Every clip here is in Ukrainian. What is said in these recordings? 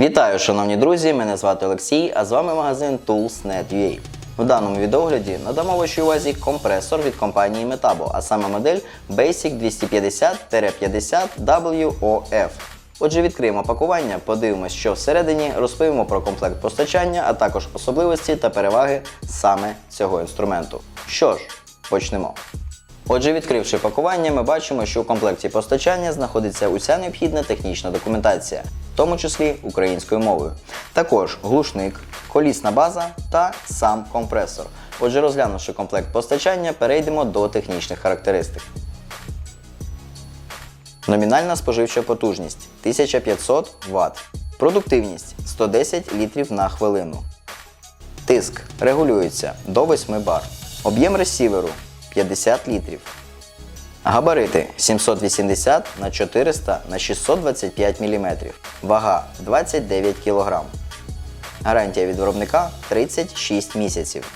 Вітаю, шановні друзі! Мене звати Олексій, а з вами магазин Tools.net.ua. В даному відеогляді надамо вашій увазі компресор від компанії Metabo, а саме модель Basic 250-50WOF. Отже, відкриємо пакування, подивимось, що всередині, розповімо про комплект постачання, а також особливості та переваги саме цього інструменту. Що ж, почнемо. Отже, відкривши пакування, ми бачимо, що у комплекті постачання знаходиться уся необхідна технічна документація, в тому числі українською мовою. Також глушник, колісна база та сам компресор. Отже, розглянувши комплект постачання, перейдемо до технічних характеристик. Номінальна споживча потужність 1500 Вт. Продуктивність 110 літрів на хвилину. Тиск регулюється до 8 бар. Об'єм ресіверу 50 літрів. Габарити 780 на 400 на 625 мм. Вага 29 кг. Гарантія від виробника 36 місяців.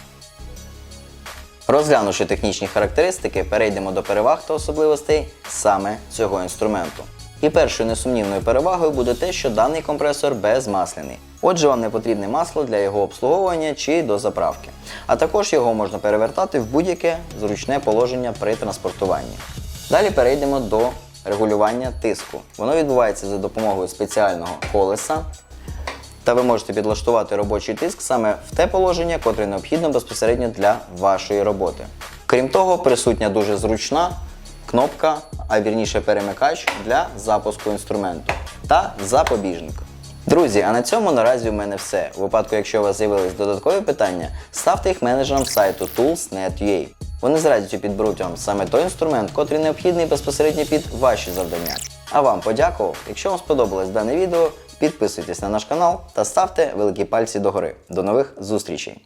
Розглянувши технічні характеристики, перейдемо до переваг та особливостей саме цього інструменту. І першою несумнівною перевагою буде те, що даний компресор безмасляний. Отже, вам не потрібне масло для його обслуговування чи до заправки. А також його можна перевертати в будь-яке зручне положення при транспортуванні. Далі перейдемо до регулювання тиску. Воно відбувається за допомогою спеціального колеса, та ви можете підлаштувати робочий тиск саме в те положення, котре необхідно безпосередньо для вашої роботи. Крім того, присутня дуже зручна кнопка, а вірніше перемикач для запуску інструменту та запобіжник. Друзі, а на цьому наразі у мене все. У випадку, якщо у вас з'явились додаткові питання, ставте їх менеджерам сайту tools.net.ua. Вони з радістю підберуть вам саме той інструмент, котрий необхідний безпосередньо під ваші завдання. А вам подякував. Якщо вам сподобалось дане відео, підписуйтесь на наш канал та ставте великі пальці догори. До нових зустрічей!